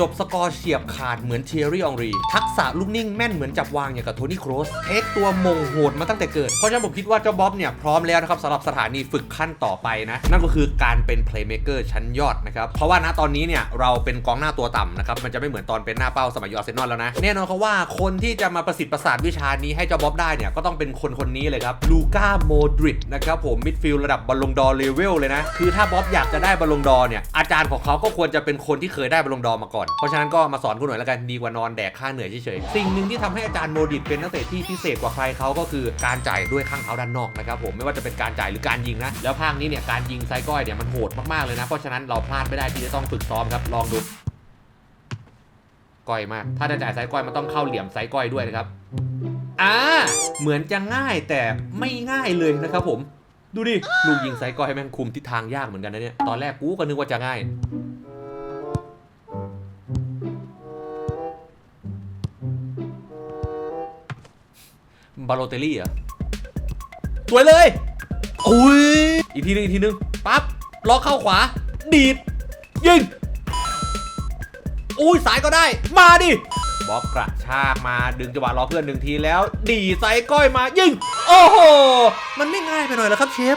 จบสกอร์เฉียบขาดเหมือนเทียรี่องรี ทักษะลูกนิ่งแม่นเหมือนจับวางอย่างกับโทนี่โครสเทคตัวมงโหดมาตั้งแต่เกิด เพราะฉะนั้นผมคิดว่าเจ้าบ๊อบเนี่ย พร้อมแล้วนะครับสำหรับสถานีฝึกขั้นต่อไปนะ นั่นก็คือการเป็นเพลย์เม k เกอร์ชั้นยอดนะครับ เพราะว่าณตอนนี้เนี่ย เราเป็นกองหน้าตัวต่ำนะครับ มันจะไม่เหมือนตอนเป็นหน้าเป้าสมัยยูอาร์เซนอลแล้วนะ แน่นอนครับว่าคนที่จะมาประสิทธิ์ประสาทวิชานี้ให้เจ้าบ๊อบได้เนี่ยก็ต้องเป็นคนคนนี้เลยครับลูก้าโมดริดนะครับผมมิดฟิลด์ระดับบอลลงดอร์เลเวลเลยนะคือถ้าบ๊อบอยากจะได้บอลลงดอร์เนี่ยอาจารย์ของเขาก็ควรจะเป็นคนที่เคยได้บอลลงดอร์มาก่อนเพราะฉะนั้นก็มาสอนกูหน่อยแล้วกันดีกว่านอนแดกค่าเหนื่อยเฉยๆสิ่งหนึ่งที่ทำให้อาจารย์โมดิตเป็นนักเตะที่พิเศษกว่าใครเขาก็คือการจ่ายด้วยข้างเท้าด้านนอกนะครับผมไม่ว่าจะเป็นการจ่ายหรือการยิงนะแล้วภาคนี้เนี่ยการยิงไซก้อยเนี่ยมันโหดมากๆเลยนะเพราะฉะนั้นเราพลาดไม่ได้ที่จะต้องฝึกซ้อมครับลองดูก้อยมาก ถ้าจะจ่ายไซก้อยมันต้องเข้าเหลี่ยมไซก้อยด้วยนะครับ อ่า เหมือนจะง่ายแต่ไม่ง่ายเลยนะครับผม ดูดิ ลูกยิงไซก้อยให้แม่งคุมทิศทางยากเหมือนกันนะเนี่ย ตอนแรกกูก็นึกว่าจะง่าย บาโลเตลลี่เหรอสวยเลยโอ้ยอีกทีนึงอีกทีนึงปั๊บล็อกเข้าขวา ดีด ยิงอุ้ยสายก็ได้ มาดิบ๊อบกระชากมาดึงจังหวะรอเพื่อนหนึ่งทีแล้ว ดีไซก้อยมายิง โอ้โห มันไม่ง่ายไปหน่อยเหรอครับเชฟ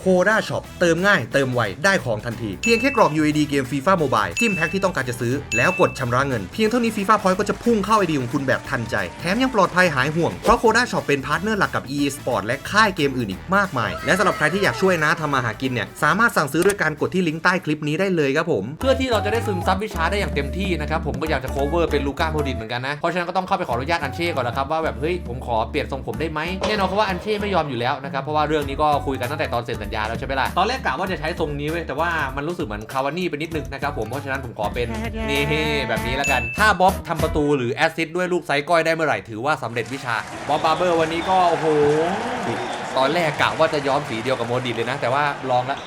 โคด้าช็อปเติมง่ายเติมไว ได้ของทันที เพียงแค่กรอก UID เกม FIFA Mobile จิ้มแพ็คที่ต้องการจะซื้อ แล้วกดชำระเงิน เพียงเท่านี้ FIFA Point ก็จะพุ่งเข้า ID ของคุณแบบทันใจ แถมยังปลอดภัยหายห่วง เพราะโคด้าช็อปเป็นพาร์ทเนอร์หลักกับ EA Sport และค่ายเกมอื่นอีกมากมาย และสำหรับใครที่อยากช่วยนะทำมาหากินเนี่ยสามารถสั่งซื้อด้วยการกดที่ลิงก์ใต้คลิปนี้ได้เลยครับผม เพื่อที่เราจะได้ซึมซับวิชาได้อย่างเต็มที่นะครับผมก็อยากจะ cover เป็นลูก้าโมดิตเหมือนกันนะเพราะฉะนั้นก็ต้องเข้าไปขออนุญาตอันเช่ก่อนนะครับว่าแบบเฮ้ยผมขอเปลี่ยนทรงผมได้ไหมแน่นอนครับว่าอันเช่ไม่ยอมอยู่แล้วนะครับเพราะว่าเรื่องนี้ก็คุยกันตั้งแต่ตอนเซ็นสัญญาแล้วใช่ไหมล่ะ ตอนแรกกะว่าจะใช้ทรงนี้เว้ยแต่ว่ามันรู้สึกเหมือนคาวานี่ไปนิดนึงนะครับผม เพราะฉะนั้นผมขอเป็นนี่แบบนี้แล้วกัน ถ้าบ๊อบทำประตูหรือแอสซิสต์ด้วยลูกไซส์ก้อยได้เมื่อไหร่ถือว่าสำเร็จวิชา บ๊อบบาร์เบอร์วันนี้ก็โอ้โห ตอนแรกกะว่าจะย้อมสีเดียวกับโมดิตเลยนะ แต่ว่าลองละ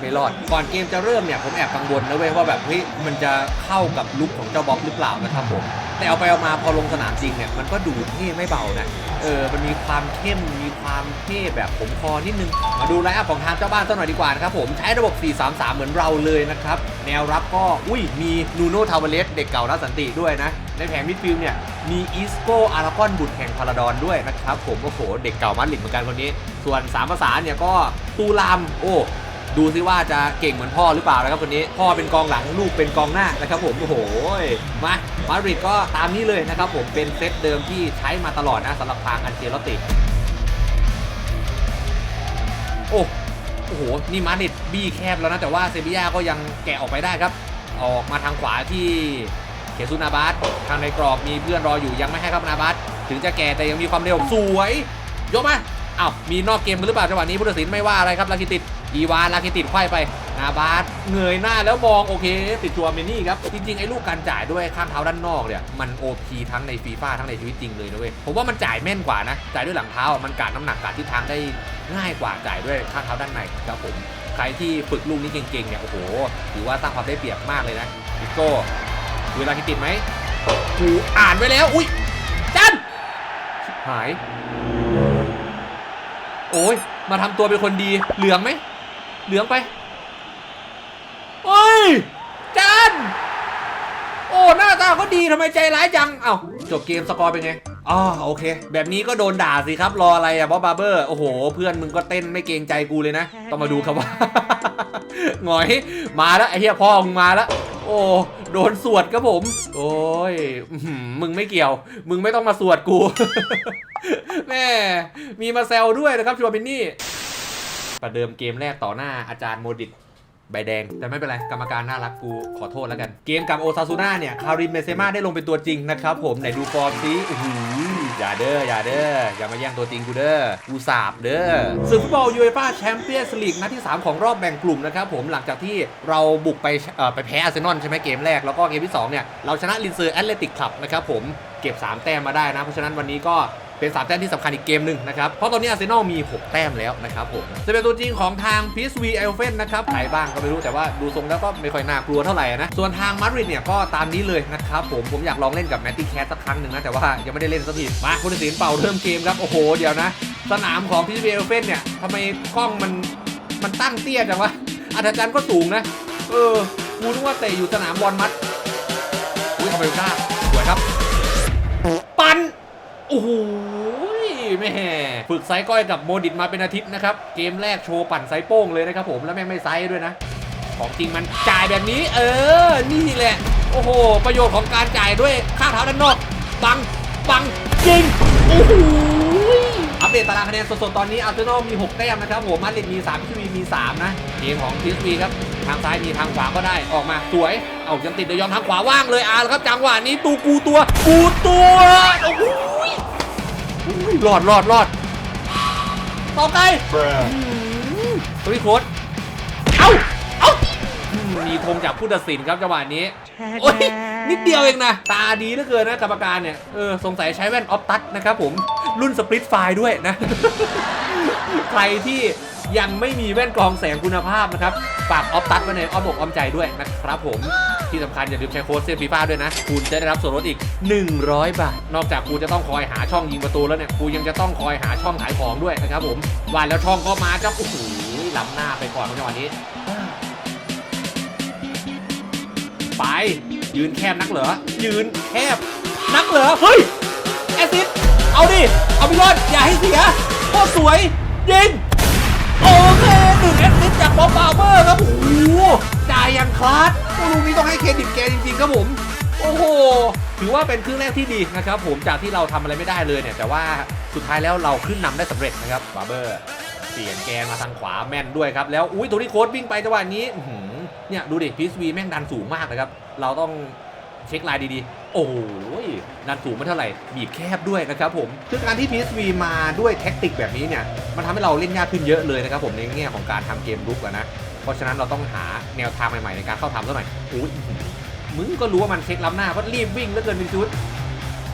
ไม่รอด ก่อนเกมจะเริ่มเนี่ยผมแอบกังวลนะเว้ยว่าแบบเฮ้ยมันจะเข้ากับลุคของเจ้าบ๊อบหรือเปล่านะครับผม แต่เอาไปเอามาพอลงสนามจริงเนี่ยมันก็ดูเท่ไม่เบานะเออมันมีความเข้มมีความเท่แบบผมคอนิดนึง มาดูไลน์อัพของทางเจ้าบ้านสักหน่อยดีกว่านะครับผมใช้ระบบ 4-3-3 เหมือนเราเลยนะครับ แนวรับก็อุ้ยมีนูโน่ทาวเวเลสเด็กเก่ารัสันติด้วยนะ ในแผงมิดฟิลด์เนี่ยมีอีสโกอารากอนบุตรแห่งพาราดอนด้วยนะครับผมโอ้โหเด็กเก่ามัดลิกเหมือนกันคนนี้ ส่วนสามภาษาเนี่ยก็ตูรามโอ้ ดูซิว่าจะเก่งเหมือนพ่อหรือเปล่านะครับคนนี้ พ่อเป็นกองหลังลูกเป็นกองหน้านะครับผมโอ้โหมามาดริดก็ตามนี้เลยนะครับผมเป็นเซตเดิมที่ใช้มาตลอดนะสำหรับทางอันเชลติโอ้โอ้โห นี่มาดริดบี้แคบแล้วนะ แต่ว่าเซบียาก็ยังแกะออกไปได้ครับ ออกมาทางขวาที่เคซุนาบาสทางในกรอบมีเพื่อนรออยู่ยังไม่ให้ครับนาบาสถึงจะแก่แต่ยังมีความเร็วสวย ยกมาอ้าวมีนอกเกมกันหรือเปล่าจังหวะนี้ผู้ตัดสินไม่ว่าอะไรครับลาคิติด อีวานลาคิติดไขว้ไปนาบาสเงยหน้าแล้วมองโอเค ติดตัวเมนี่ครับ จริงๆ ไอ้ลูกการจ่ายด้วยข้างเท้าด้านนอกเนี่ย มัน OP ทั้งในฟีฟ่าทั้งในชีวิตจริงเลยนะเว้ย ผมว่ามันจ่ายแม่นกว่านะ จ่ายด้วยหลังเท้ามันการน้ำหนักการทิศทางได้ง่ายกว่าจ่ายด้วยข้างเท้าด้านในครับผมใครที่ฝึกลูกนี้เก่งๆเนี่ยโอ้โหถือว่าสร้างความได้เปรียบมากเลยนะวิโก้เวลาคิติดไหมกูอ่านไว้แล้วอุ้ยจันหาย โอ้ยมาทำตัวเป็นคนดีเหลืองไหม เหลืองไปโอ้ยจันโอ้ หน้าตาก็ดีทำไมใจร้ายจัง เอา้าจบเกมสกอร์เป็นไงอ๋อโอเค แบบนี้ก็โดนด่าสิครับรออะไรอะบอสบาร์เบอร์ โอ้โห เพื่อนมึงก็เต้นไม่เกรงใจกูเลยนะ ต้องมาดูครับว่าหงอยมาแล้วไอ้เหี้ยพ่อมึงมาแล้ว โอ้โดนสวดครับผม โอ้ยมึงไม่เกี่ยว มึงไม่ต้องมาสวดกู แม่มีมาแซวด้วยนะครับชัวร์บินนี่ ประเดิมเกมแรกต่อหน้าอาจารย์โมดิตใบแดง แต่ไม่เป็นไร กรรมการน่ารักกูขอโทษแล้วกัน เกมกับโอซาซูน่าเนี่ย คาริมเมเซมาได้ลงเป็นตัวจริงนะครับผม ไหนดูฟอร์มซิโอ้โหอย่าเด้ออย่าเด้ออย่ามาแย่งตัวจริงกูเด้อกูสาบเด้อศึกฟุตบอลยูเอฟ่าแชมเปี้ยนส์ลีกนัดที่ 3 ของรอบแบ่งกลุ่มนะครับผมหลังจากที่เราบุกไปไปแพ้อาร์เซนอลใช่ไหมเกมแรกแล้วก็เกมที่2เนี่ยเราชนะลินเซอร์แอตเลติกคลับนะครับผมเก็บ 3 แต้มมาได้นะ เพราะฉะนั้นวันนี้ก็ เป็น3แต้มที่สำคัญอีกเกมหนึ่งนะครับ เพราะตอนนี้อาร์เซนอลมี 6 แต้มแล้วนะครับผมจะเป็นตัวจริงของทาง PSV e i เฟนนะครับใครบ้างก็ไม่รู้แต่ว่าดูทรงแล้วก็ไม่ค่อยน่ากลัวเท่าไหร่นะ ส่วนทางมาดริดเนี่ยก็ตามนี้เลยนะครับผมผมอยากลองเล่นกับแมตตี้แคสสักครั้งหนึ่งนะแต่ว่ายังไม่ได้เล่นสักทีมาคุณตัดสินเป่าเริ่มเกมครับโอ้โหเดี๋ยวนะ สนามของ PSV e i เฟนเนี่ยทำไมกล้องมันมันตั้งเตี้ยจังวะอัธจันทร์ก็สูงนะเออกูนึกว่าเตะอยู่สนามบอลมัดอุ้ยคาเมลก้าสวยครับ ปันโอ้โห แม่ฝึกไซก้อยกับโมดิตมาเป็นอาทิตย์นะครับ เกมแรกโชว์ปั่นไซโป้งเลยนะครับผมแล้วแม่งไม่ไซด้วยนะ ของจริงมันจ่ายแบบนี้ เออ นี่แหละ โอ้โห ประโยชน์ของการจ่ายด้วยข้างเท้าด้านนอก บัง บังจริงโอ้โหอัปเดตตารางคะแนนสดๆ ตอนนี้อาร์เซนอลมี 6 แต้มนะครับผมมาดริดมี3พีวีมี 3 นะ เกมของพีสวีครับ ทางซ้ายมีทางขวาก็ได้ออกมาสวย เอายังติดเดยองทางขวาว่างเลยอาร์ครับจังหวะนี้ตูกูตัวกูตัวโอ้โห อุ้ยรอดรอดรอดต่อไกลตัวพี่โค้ดเอ้า เอ้าอืมมีธงจากผู้ตัดสินครับจังหวะนี้ โอ้ย นิดเดียวเองนะ ตาดีเหลือเกินนะกรรมการเนี่ย เออ สงสัยใช้แว่นออฟตัสนะครับผม รุ่นสปริตไฟล์ด้วยนะ ใครที่ยังไม่มีแว่นกรองแสงคุณภาพนะครับ ฝากออฟตัสไว้ในอ้อมอกอ้อมใจด้วยนะครับผม ที่สำคัญอย่าลืมใช้โค้ดเซฟฟีฟ่าด้วยนะ คุณจะได้รับส่วนลดอีก 100 บาท นอกจากคุณจะต้องคอยหาช่องยิงประตูแล้วเนี่ยคุณยังจะต้องคอยหาช่องขายของด้วยนะครับผมว่าแล้วช่องก็มาครับโอ้โหล้ำหน้าไปก่อนในวันนี้ ไป ยืนแคบนักเหรอ ยืนแคบนักเหรอ เฮ้ย แอซิดเอาดิ เอาไปรอดอย่าให้เสียโคตรสวย ยิง โอเคหนึ่งแอซิดจากบอบบาร์เบอร์ครับโอ้โหจ่ายอย่างคลาส ลูกนี้ต้องให้เครดิตแกจริงๆครับผม โอ้โห ถือว่าเป็นครึ่งแรกที่ดีนะครับผมจากที่เราทำอะไรไม่ได้เลยเนี่ย แต่ว่าสุดท้ายแล้วเราขึ้นนำได้สำเร็จนะครับบาร์เบอร์เปลี่ยนแกนมาทางขวาแม่นด้วยครับ แล้วอุ้ยตัวนี้โค้ดวิ่งไปจังหวะนี้เนี่ยดูดิพีซวีแม่งดันสูงมากนะครับ เราต้องเช็คลายดีๆ โอ้ยดันสูงไม่เท่าไหร่บีบแคบด้วยนะครับผมคือการที่พีซวีมาด้วยแท็กติกแบบนี้เนี่ย มันทำให้เราเล่นยากขึ้นเยอะเลยนะครับผมในแง่ของการทำเกมรุกอะนะ เพราะฉะนั้นเราต้องหาแนวทางใหม่ๆ ในการเข้าทำซะหน่อยอุ้ยมึงก็รู้ว่ามันเช็คล้ำหน้าก็รีบวิ่งแล้วเกินเป็นชุด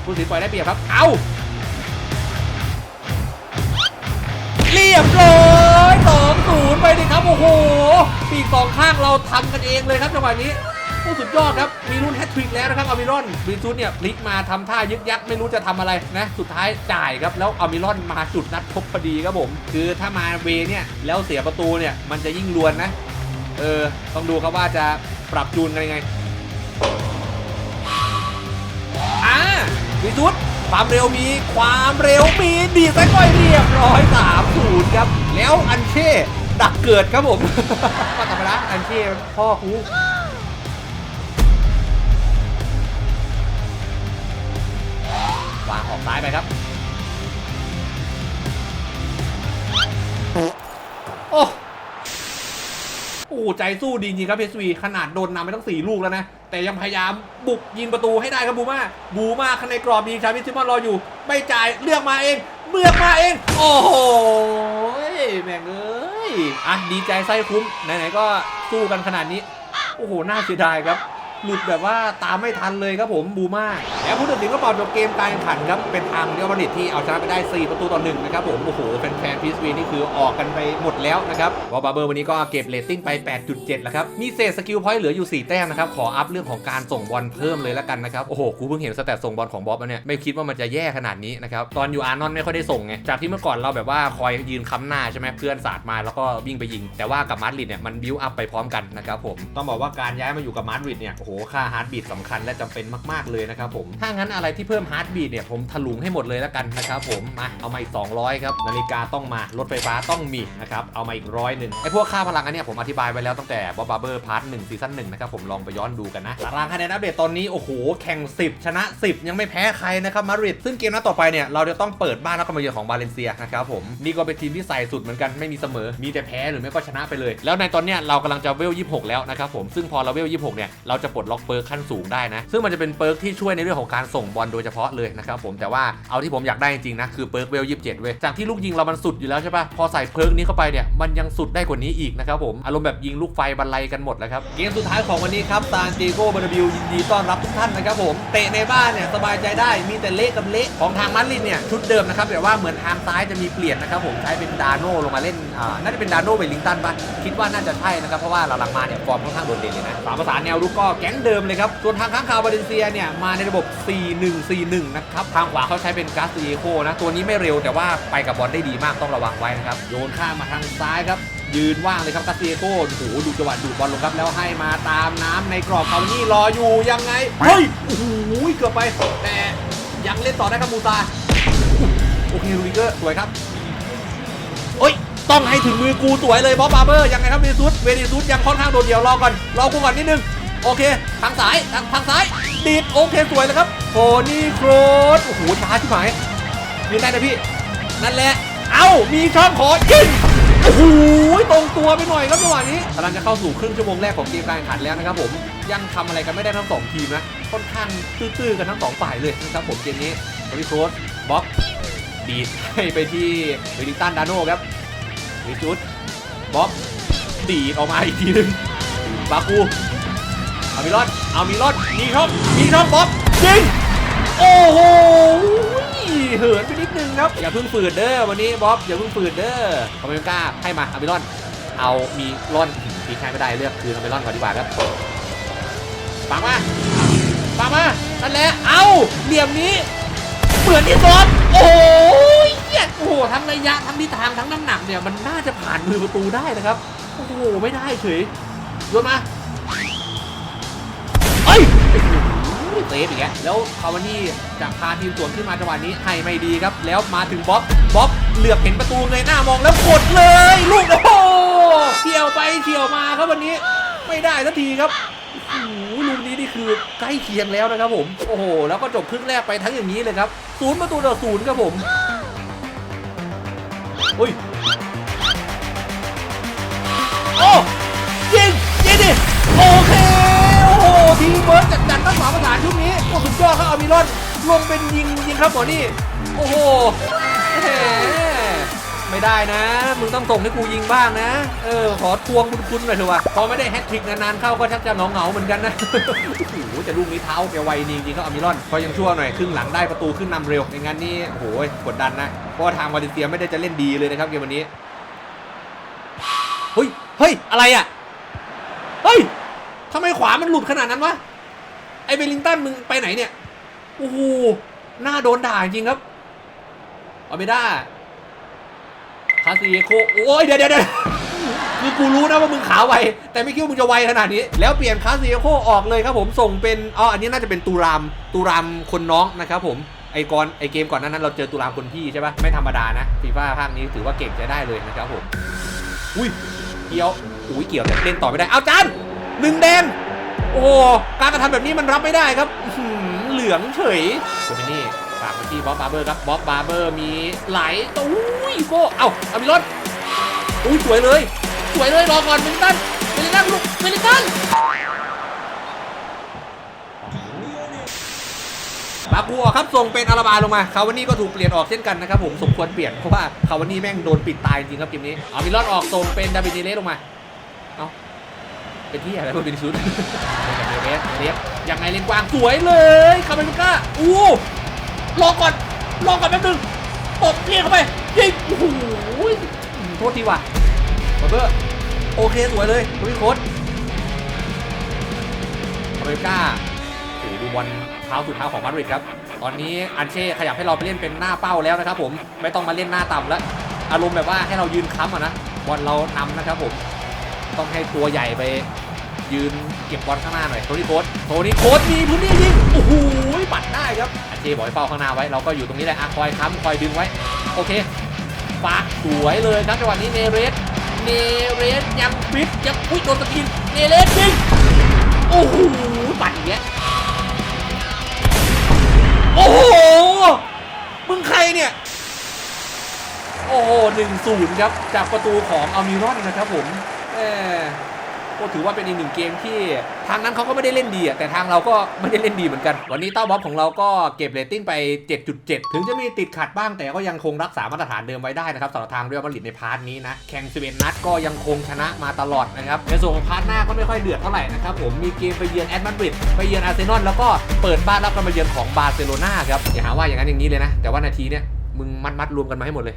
ผู้สินปล่อยได้เปรียบครับ เอาเรียบร้อยสองศูนย์ไปดิครับ โอ้โห ปีกสองข้างเราทำกันเองเลยครับจังหวะนี้ สุดยอดครับ มีรุ่นแฮตทริกแล้วนะครับอามิรอนบีซูดเนี่ยพลิกมาทำท่ายึกยักไม่รู้จะทำอะไรนะ สุดท้ายจ่ายครับ แล้วอามิรอนมาจุดนัดพบพอดีครับผม คือถ้ามาเวเนี่ย แล้วเสียประตูเนี่ย มันจะยิ่งลวนนะ เออ ต้องดูครับว่าจะปรับจูนกันยังไง อ่าวิสุทธ์ความเร็วมีความเร็วมีดีไซน์ก้อยเรียบร้อยสามศูนย์ครับ แล้วอันเช่ดักเกิดครับผมก็ธรรมดาอันเช่พ่อคู วางออกซ้ายไปครับ โอ้โอ้ใจสู้ดีจริงครับเพสวีขนาดโดนนำไปตั้ง4ลูกแล้วนะ แต่ยังพยายามบุกยิงประตูให้ได้ครับบูมาบูมาข้างในกรอบมีชาวิซิมอนรออยู่ ไม่จ่ายเลือกมาเองเลือกมาเอง โอ้โหแม่งเอ้ยอะดีใจไส้คุ้มไหนๆก็สู้กันขนาดนี้ โอ้โหน่าเสียดายครับหลุดแบบว่าตามไม่ทันเลยครับผมบูมา แล้วผู้ตัดสินก็เป่าจบเกมการแข่งขันครับเป็นทางเรียวมาดริดที่เอาชนะไปได้ 4 ประตูต่อหนึ่งนะครับผมโอ้โหแฟนๆพีซวีนี่คือออกกันไปหมดแล้วนะครับวอลบาเบอร์วันนี้ก็เก็บเรตติ้งไป 8.7 แล้วครับ มีเศษสกิลพอยต์เหลืออยู่ 4 แต้มนะครับขออัพเรื่องของการส่งบอลเพิ่มเลยแล้วกันนะครับโอ้โหกูเพิ่งเห็นสแตทส่งบอลของบ๊อบแล้วเนี่ยไม่คิดว่ามันจะแย่ขนาดนี้นะครับตอนอยู่อาร์นอนไม่ค่อยได้ส่งไงจากที่เมื่อก่อนเราแบบว่าคอยยืนค้ำหน้าใช่ไหมเพื่อนสาดมาแล้วก็วิ่งไปยิง แต่ว่ากับมาดริดเนี่ยมันบิวอัพไปพร้อมกันนะครับผมต้องบอกว่าการย้ายมาอยู่กับมาดริดเนี่ยโอ้โหค่าฮาร์ดบีทสำคัญและจำเป็นมากๆเลยนะครับผมถ้างั้นอะไรที่เพิ่มฮาร์ดบีทเนี่ยผมถลุงให้หมดเลยแล้วกันนะครับผมมาเอามาอีก 200 ครับ นาฬิกาต้องมารถไฟฟ้าต้องมีนะครับเอามาอีกร้อยหนึ่งไอ้พวกค่าพลังอันเนี้ยผมอธิบายไว้แล้วตั้งแต่บ๊อบบาร์เบอร์พาร์ทหนึ่งซีซั่นหนึ่งนะครับผมลองไปย้อนดูกันนะตารางคะแนนอัปเดตตอนนี้โอ้โหแข่ง 10 ชนะ 10 ยังไม่แพ้ใครนะครับมาดริดซึ่งเกมนัดต่อไปเนี่ยเราจะต้องเปิดบ้านแล้วก็มาเยือนของบาเลนเซียนะครับผมนี่ก็เป็นทีมที่ใส่สุดเหมือนกันไม่มีเสมอมีแต่แพ้หรือไม่ก็ชนะไปเลย แล้วในตอนเนี้ยเรากำลังจะเวล 26 แล้วนะครับผมซึ่งพอเราเวล 26 เนี่ยเราจะปลดล็อกเปิร์กขั้นสูงได้นะซึ่งมันจะเป็นเปิร์กที่ช่วยในเรื่องของการส่งบอลโดยเฉพาะเลยนะครับผมแต่ว่าเอาที่ผมอยากได้จริงๆนะคือเปิร์กเวล27เว้ยจากที่ลูกยิงเรามันสุดอยู่แล้วใช่ปะพอใส่เปิร์กนี้เข้าไปเนี่ยมันยังสุดได้กว่านี้อีกนะครับผมอารมณ์แบบยิงลูกไฟบรรลัยกันหมดแล้วครับเกมสุดท้ายของวันนี้ครับซานติโกบาร์บิวยินดีต้อนรับทุกท่านนะครับผมเตะในบ้านเนี่ยสบายใจได้มีแต่เละกับเละของทางมาดริดเนี่ยชุดเดิมนะครับแต่ว่าเหมือนทางซ้ายจะมีเปลี่ยนนะครับผมใช้เป็นดาโน่ลงมาเล่น อ่าน่าจะเป็นดาโน่เวลลิงตันปะคิดว่าน่าจะใช่นะครับเพราะว่าหลังๆมาเนี่ยฟอร์มค่อนข้างโดดเด่นเลยนะสามภาษานแนวรุกก็แก๊งเดิมเลยครับส่วนทางข้างคาวบาเลนเซียเนี่ยมาในระบบ 4-1-4-1 นะครับทางขวาเขาใช้เป็นกาสเอโคนะตัวนี้ไม่เร็วแต่ว่าไปกับบอลได้ดีมากต้องระวังไว้นะครับโยนข้ามมาทางซ้ายครับยืนว่างเลยครับกาเซียโก้โอ้โหดูจังหวะดูดบอลลงครับแล้วให้มาตามน้ำในกรอบคาร์นี่รออยู่ยังไง เฮ้ย โอ้โหเกือบไป แต่ยังเล่นต่อได้ครับมูซาโอเคลูริเกอร์สวยครับเอ้ย ต้องให้ถึงมือกูสวยเลยบอสบาร์เบอร์ยังไงครับเวนิซุสเวนิซุสยังค่อนข้างโดดเดี่ยวรอก่อนรอกูก่อนนิดนึงโอเค ทางซ้ายทางทางซ้ายดีดโอเคสวยเลยครับโทนี่โครสโอ้โหช้าชิบหายยืนได้นะพี่ นั่นแหละ เอ้า มีช่องขอยิงโอ้โหตรงตัวไปหน่อยครับจังหวะนี้กำลังจะเข้าสู่ครึ่งชั่วโมงแรกของเกมการแข่งขันแล้วนะครับผมยังทำอะไรกันไม่ได้ทั้งสองทีมนะค่อนข้างตื้อๆกันทั้งสองฝ่ายเลยนะครับผมเกมนี้โอริโคสบ็อกดีดให้ไปที่เวลิงตันดาโน่ครับ วิจุดบ็อกดีดออกมาอีกทีหนึงบากูเอามีรอดเอามีรอดมีช่องมีช่องบ็อกยิงโอ้โหเหินไปนิดนึงครับอย่าเพิ่งฝืดเด้อวันนี้บ๊อบอย่าเพิ่งฝืดเด้อคอมเมนก้าให้มาเอาบิลอนเอามีร่อนตีใช้ไม่ได้เลือกคืนอาบิลอนก่อนดีกว่าครับปังมาปังมานั่นแหละเอาเหลี่ยมนี้เหมือนที่ซอนโอ้ย เหี้ยโอ้โหทั้งระยะทั้งทิศทางทั้งน้ำหนักเนี่ยมันน่าจะผ่านมือประตูได้นะครับ โอ้โห ไม่ได้เฉยโยนมาเอ้ยเซฟอีกแล้วแล้วคาวานี่จะพาทีมสวนขึ้นมาจังหวะนี้ให้ไม่ดีครับ แล้วมาถึงบ๊อบบ๊อบเหลือบเห็นประตูเงยหน้ามองแล้วกดเลย ลูกโอ้โหเฉียวไปเฉียวมาครับวันนี้ไม่ได้สักทีครับโอ้โหลูกนี้นี่คือใกล้เคียงแล้วนะครับผม โอ้โห แล้วก็จบครึ่งแรกไปทั้งอย่างนี้เลยครับศูนย์ประตูต่อศูนย์ครับผม อุ้ยโอ้ยิงยิงดิโอเคโอ้โหทีมเบิร์ดจัดจัดตั้งสามประสานชุดนี้โอ้สุดยอดครับอามิรอนลงเป็นยิงยิงครับหมอนี่โอ้โห ไม่ได้นะ มึงต้องส่งให้กูยิงบ้างนะ เออ ขอทวงคุณคุณหน่อยเถอะวะพอไม่ได้แฮตทริกนานๆเข้าก็ชักจะเหงาเหงาๆเหมือนกันนะ โอ้โหแต่ลูกนี้เท้าแกไวจริงๆครับอามิรอนพอยังชั่วหน่อยครึ่งหลังได้ประตูขึ้นนำเร็วไม่งั้นนี่โอ้โหกดดันนะ เพราะทางวาเลนเซียไม่ได้จะเล่นดีเลยนะครับเกมวันนี้ เฮ้ย เฮ้ย อะไรอะ เฮ้ยทำไมขวามันหลุดขนาดนั้นวะ ไอเบลลิงตันมึงไปไหนเนี่ย โอ้โห หน้าโดนด่าจริงครับเอาไม่ได้ คาซิโคโอ้ยเดี๋ยวเดี๋ยวเดี๋ยวคือกูรู้นะว่ามึงขาไว แต่ไม่คิดว่ามึงจะไวขนาดนี้ แล้วเปลี่ยนคาซิโคออกเลยครับผมส่งเป็นอ๋ออันนี้น่าจะเป็นตูรามตูรามคนน้องนะครับผมไอก่อนไอเกมก่อนนั้นเราเจอตูรามคนพี่ใช่ปะไม่ธรรมดานะฟีฟ่าภาคนี้ถือว่าเก่งใช้ได้เลยนะครับผมอุ้ยเกี่ยวอุ้ยเกี่ยวแต่เล่นต่อไม่ได้เอาจานหนึ่งแดงโอ้การกระทำแบบนี้มันรับไม่ได้ครับเหลืองเฉยคุณนี่ฝากไปที่บ๊อบบาร์เบอร์ครับบ๊อบบาร์เบอร์มีไหล อุ้ยโก้เอ้าอามีรถอุ้ยสวยเลย สวยเลยรอก่อนเวลิตันเวลิตันลูกเวลิตันบาปูออกครับส่งเป็นอาราบาลงมาคาวานี่ก็ถูกเปลี่ยนออกเช่นกันนะครับผมสมควรเปลี่ยนเพราะว่าคาวานี่แม่งโดนปิดตายจริงครับเกมนี้อามิลอนออกส่งเป็นดาบิเนเลสลงมาเอ้าเป็นที่อะไรมันเป็นชุดเรสเรสยังไงเลนกวางสวยเลยคาเมลูก้าอู้รอก่อนรอก่อนแป๊บนึง ตบเพี้ยเข้าไปยิงโอ้โหโทษทีว่ะบอเบอร์โอเคสวยเลยลุยโค้ดคาเมลูก้าโอ้โหดูบอลเท้าสุดเท้าของมาดริดครับ ตอนนี้อันเช่ขยับให้เราไปเล่นเป็นหน้าเป้าแล้วนะครับผมไม่ต้องมาเล่นหน้าต่ำแล้ว อารมณ์แบบว่าให้เรายืนค้ำอะนะบอลเราทำนะครับผม ต้องให้ตัวใหญ่ไป ยืนเก็บบอลข้างหน้าหน่อยโทนี่โค้ดโทนี่โค้ดมีพื้นที่ยิงโอ้โหปัดได้ครับอาเจบอกให้เฝ้าข้างหน้าไว้เราก็อยู่ตรงนี้แหละอะคอยค้ำคอยดึงไว้โอเคปากสวยเลยครับจังหวะนี้เนเรสเนเรสยังฟิตยังอุ้ยโดนสกินเนเรสยิงโอ้โหปัดอย่างเงี้ยโอ้โหมึงใครเนี่ยโอ้โหหนึ่งศูนย์ครับ จากประตูของอัลมิรอนนะครับผมแหม ก็ถือว่าเป็นอีกหนึ่งเกมที่ทางนั้นเขาก็ไม่ได้เล่นดีอะแต่ทางเราก็ไม่ได้เล่นดีเหมือนกัน วันนี้เต้าบ๊อบของเราก็เก็บเรตติ้งไป 7.7 ถึงจะมีติดขัดบ้างแต่ก็ยังคงรักษามาตรฐานเดิมไว้ได้นะครับสำหรับทางเรียลมาดริดในพาร์ทนี้นะแข่ง11นัดก็ยังคงชนะมาตลอดนะครับในส่วนของพาร์ทหน้าก็ไม่ค่อยเดือดเท่าไหร่นะครับผมมีเกมไปเยือนแอตมาดริดไปเยือนอาร์เซนอลแล้วก็เปิดบ้านรับการมาเยือนของบาร์เซโลนาครับอย่าหาว่าอย่างนั้นอย่างนี้เลยนะแต่ว่านาทีเนี้ยมึงมัดมัดรวมกันมาให้หมดเลย